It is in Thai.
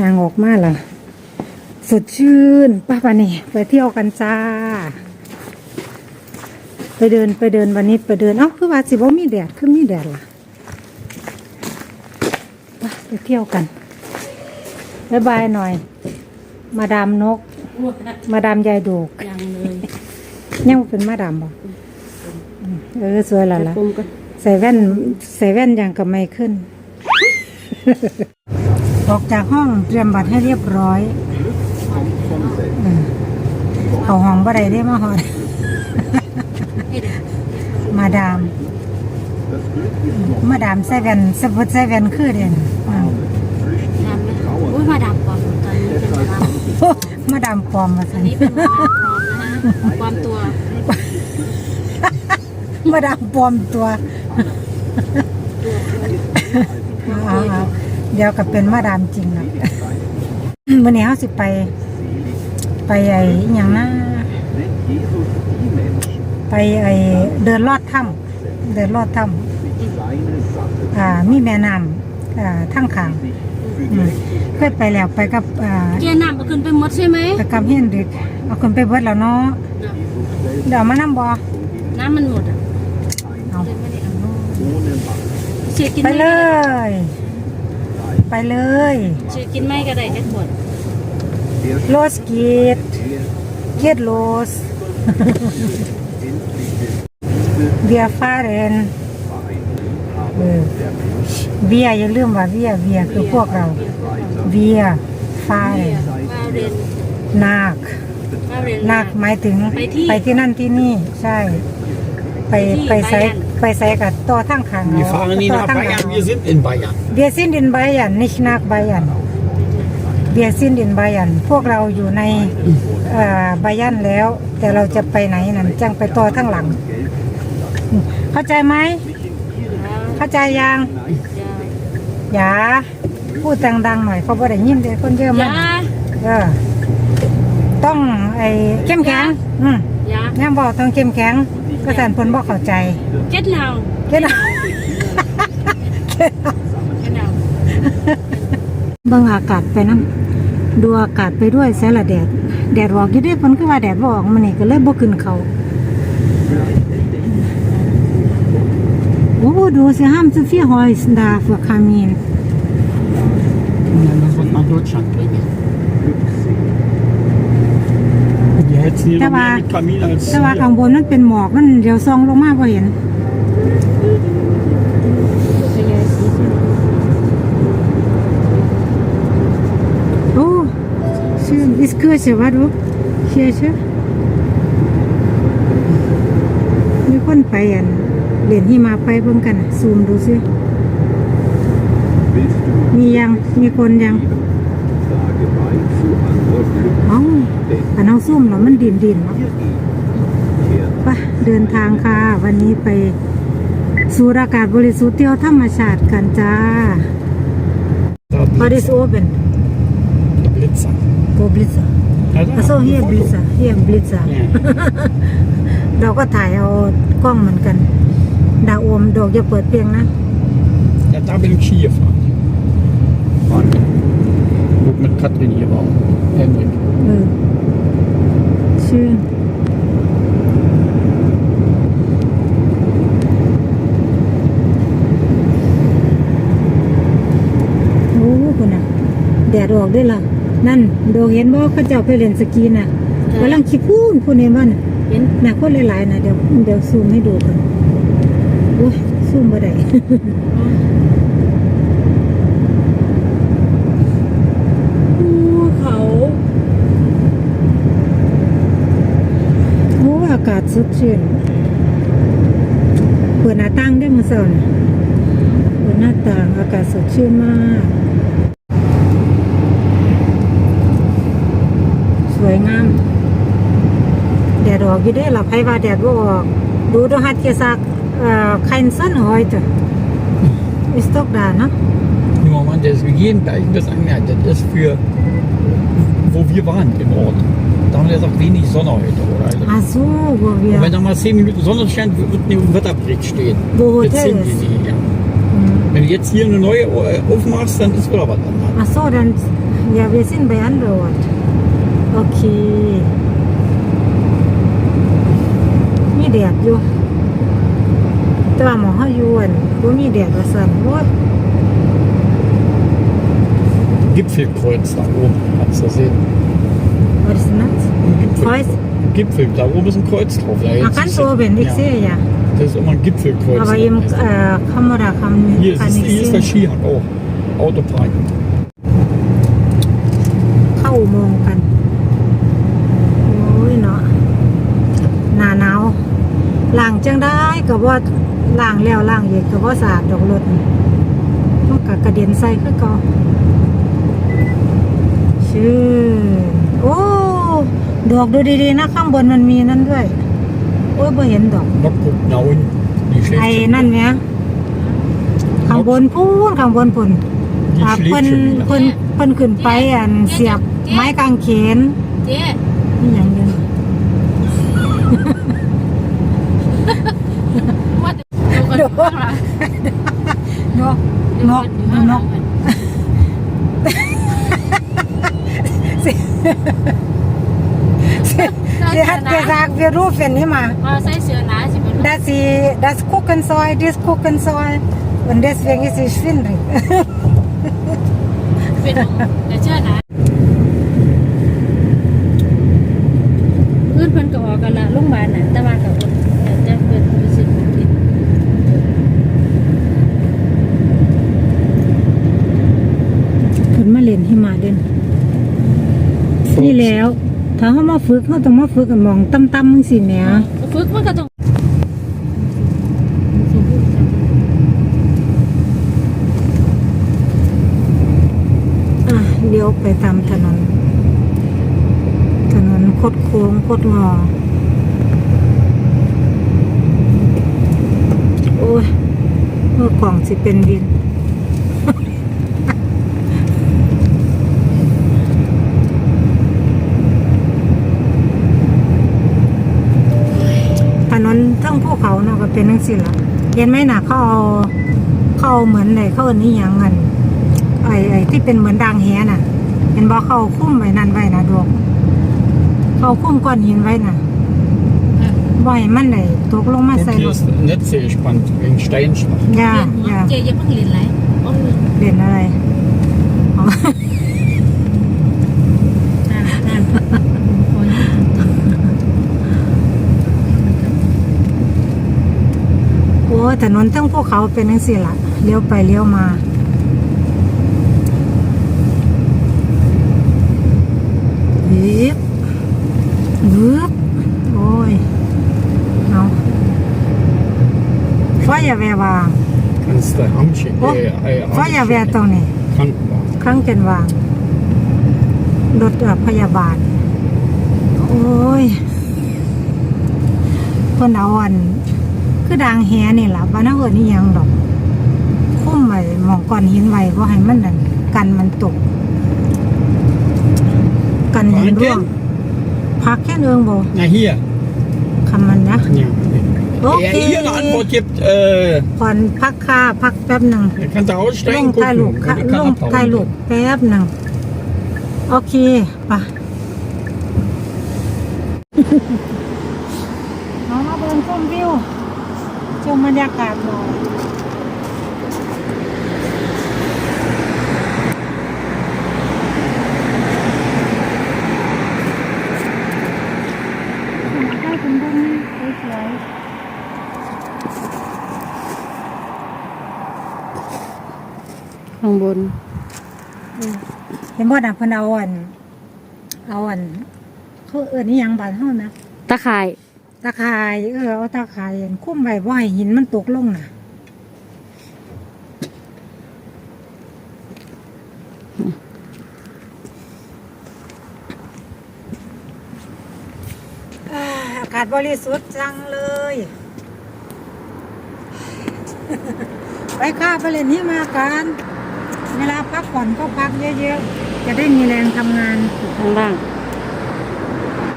ยางออกมาแล้วสดชื่นป้าปานี่ไปเที่ยวกันจ้า ไปเดินไปเดินวันนี้ไปเดินเอ้าคือว่าสิบ่มีแดดคือมีแดดล่ะไปไปเที่ยวกันบ๊ายบายหน่อย มาดามนก มาดามยายดูกยังเลยยังบ่เป็นมาดามบ่อืมเออสวยและล่ะกลมกันใส่แว่นใส่แว่นอย่างกับไม่ขึ้น ออกจากห้องเตรียมบัตรให้เรียบร้อยเออเอาห้องบ่ได้ได้มาหอด มาดาม มาดามใส่แว่นสะพดใส่แว่นคือเด่นอ่าดำไหมอุ้ยมาดำปลอมตอนนี้เป็นมาดำโอ้มาดามปลอมมาสิอันนี้เป็นมาดำปลอมนะฮะปลอมตัวมาดามปลอมตัวอ่าๆ เดี๋ยวก็เป็นมาดามจริงแล้ววันนี้เขาสิไป ไปไอ้อหย่างนะไปไอ้เดินลอดถ้ำเดินลอดถ้ำอ่ามีแม่น้ำอ่าทั้งขางอืมเคยไปแล้วไปกับอ่าเกียร์น้ำมาขึ้นไปหมดใช่ไหมไปกับเฮียนดึกเอาคนไปเบิดแล้วเนาะเดี๋ยวเอามานั่บอน้ำมันหมดอะเอาเลยไม่ได้เอาเชียร์กินไปไม่เลก็ได้ย ไปเลยเชียร์กินไม่ก็ได้แค่ขวดโลสกีดเกีดโลสเบียร์ฟาเรนเออเบียร์อย่าลืมว่าเบียร์เบียร์คือพวกเรา เบียร์ฟาเรเบียนร์มาเรนนาคมาเรนนาคหมายถึงไปที่ไปที่นั่นที่นี่ใช่ ไปไปที่ไปใส่ Bayern ไปใส่กับตัวทั้งขาง Wir fahren nicht ตัว nach ทั้งหลั Bayern, ง wir sind in Bayern. Wir sind in Bayern nicht nach Bayern Wir sind in Bayern พวกเราอยู่ในเอ่อบายันแล้ว แต่เราจะไปไหนนั่นจังไปต่อทั้งหลัง เข้าใจไหมเข้าใจยังอย่าพูดดังๆหน่อยเขาบ่ได้ยินเด็กคนเยอะยามากเออต้องไอ้เข้มแข็งอืมยา แม่บอกต้องเข้มแข็ง ก็สันเพนบอกเข้าใจ เจ็ดนาวเก็ดเจ็ดนาวเบิ่งอากาศไปน้ำดูอากาศไปด้วยแสละแดด แดดออกอยู่เด้เพิ่นคือว่าแดดบ่ออกมันนี่ก็เลยบ่ขึ้นเขาโอ้ดูสิห้าม zu viel Holz da für Kamin Ja, das wird nach Deutschland bringen. Die hetzen hier Da noch mehr war- mit Kamin als แต่ว่าข้างบนมันเป็นหมอกมันเดี๋ยวซองลงมาบ่เห็น โอ้ชื่น ist Kirche wa du Kirche มีคนไปอันเหรียญที่มาไปเบิ่งกัน ซูมดูสิมียัง มีคนยัง เอ้าอันเอาซุ่มแล้วมันดินดินๆเนาะไปเดินทางค่ะ วันนี้ไปสูดอากาศบริสุทธิ์เที่ยวธรรมชาติกันจ้า Da What is open Blitzer. Go Blitzer Ja, da. โซเฮียบลิซ่าเฮียบลิซ่า Ja. เราก็ถ่ายเอากล้องเหมือนกัน ดาวโอมดอกจะเปิดเพลงนะ ja, da bin ich Ski gefahren. Mann. Gut, mit Katrin hier war. Henrik. เออชื่นโอ้คุณน่ะ แดดออกด้วยล่ะ นั่นโดเห็นบ่เขาเจ้าไปเล่นสกีน่ะกำลังขี้พูนพูนเห็นบ่น่ะเห็นน่ะคนหลายๆน่ะเดี๋ยวเดี๋ยวซูมให้ดูกันโอ้ยซูมบ่ได้ ภูเขา โอ้อากาศ สดชื่นเปิดหน้าต่างได้มาสอนเปิดหน้าต่างอากาศสดชื่นมาก สวยงาม แดดออกอยู่ได้หลับให้ว่าแดดบ่ออก ดูดูฮัดเกซักเอ่อคันซันหอยจ้ะอิสตอกดานะ Im Moment, das, wir gehen gleich das angemerkt. Das ist für, wo wir waren im Ort. Da haben wir gesagt, wenig Sonne heute. Oder? Also, อาซูบัวเวีย Und wenn da mal 10 Minuten Sonne scheint, wird ein Wetterbericht stehen. Wo Jetzt Hotel sind ist. die nicht, ja. อืม Wenn jetzt hier eine neue äh, aufmachst, dann ist wieder was anderes. Ach so, dann ja, wir sind bei Android. Okay. มีแดดอยู่ แต่ว่าหมองเฮาอยู่อั่นบ่มีแดดว่าซั่นโอ้ย Gipfelkreuz da oben, kannst du sehen. what is that? Ein Gipfel, Kreuz? Gipfel, da oben ist ein Kreuz drauf. Ja, Ah, jetzt ganz siehst du- oben, ich ja, sehe ja. Das ist immer ein Gipfelkreuz. Aber im äh, Kamera kann, hier, kann ist, ich hier ist der sehen. Skihang auch. Autoparken. เข้าอุโมงค์กัน โอ้ยเนาะ หนาหนาวล่างจังได้ก็ว่าล่างแล้วล่างอีกก็ว่าสะอาดดอกรถนี่มันก็กระเด็นใส่คือเก่าชื่อโอ้ ดอกดูดีๆนะข้างบนมันมีนั่นด้วย โอ้ยบ่เห็นดอก Noch guckt nach unten. Die schläft ไอ้ schon นั่น wieder. เนี้ยข้างบนพูนข้างบนพุ่น Die อ่า schläft เพิ่น schon wieder. เพิ่นเพิ่นขึ้นไปอันเสียบไม้กางเขนเจ๊นี่อย่างเดียวว่าแต่ดูกันข้างหลังนกนกนก Sie hat gesagt, wir rufen immer. ว่าใส่เสื้อหนาสิเป็น dass sie das gucken soll, das gucken soll. Und deswegen ist sie schwindelig. เป็นแต่เสื้อหนาเพื่อนเพิ่นก็ออกกันละโรงพยาบาลน่ะแต่ว่าก็อดแต่จะเพิ่นรู้สึกผิดคนมาเล่นให้มาเด่นนี่แล้ว ถ้าเขามาฝึกเขาต้องมาฝึกกันมองตั้มๆมึงสิแหม่ฝึกมันก็ต้องอะเลี้ยวไปตามถนน ถนนคดโค้งคดงอ โอ้ยเมื่อกล่องสิเป็นดิน ถ นนทั้งภูเขาเนาะก็เป็นทั้งสิ้นละเห็นไหมน่ะเขาเอาเขาเอาเหมือนไหนเขาเอานี่ยังเงินไอ้ไอ้ที่เป็นเหมือนดังแหน่ะ เห็นบอกเขาเอาคุ้มไว้นั่นไว้นะดวงเขาเอาคุ้มก้อนหินไว้น่ะบ่อยมันเลยตกลงมา Und ใส่ hier รถ ist Netze gespannt wegen Steinschlag. ยาเรียนหัวยาเจ๊อย่าเพิ่งเรียนไรอ๋อเด่นอะไรอ๋อ นั่นนั่นคน โอ้ย ถนนทั้งภูเขาเป็นทั้งสิ้นละเลี้ยวไปเลี้ยวมาฮึบฮึบโอ้ย เอาไฟอย่าแววาง Kannst du Amtchen, Oh, äh, äh, ไฟอย่าแววตรงนี้ Krankenwagen. ครั้งเป็นวาง รถเอ่อพยาบาล โอ้ย เพิ่นเอาอัน คือดางแหนี่ล่ะบ้านเอิ้นนี่ยังดอกคุ้มไว้หมองก้อนหินไว้บ่ให้มันนั่นกันมันตก กันหินร่วงพักแค่เนืองบ่ Na hier. คำมันนะ Ja. Okay. Wer hier eine Antwort gibt, äh, ก่อนพักค่าพักแป๊บหนึ่ง dann kannst du ล aussteigen ง und ถ่ายรูป gucken. ค่ะ Oder ล kann ง abhauen. ถ่ายรูปแป๊บหนึ่งโอเคไปะ เอามาเบิ่งชมวิว ชมบรรยากาศหน่อยให้คุณเบิ่งสวยข้างบนๆเห็นบ่น่ะเพิ่นเอาอัน เอาอันเขาเอิ้นนี่ยังบานเฮานะ ตะข่าย ตะข่ายเออเอาตะข่ายคุ้มไว้บ่ให้หินมันตกลงน่ะอ่าอากาศบริสุทธิ์จังเลย ไปค่ะไปเล่นที่มากันเวลาพักผ่อนก็พักเยอะๆ จะได้มีแรงทำงานข้างล่าง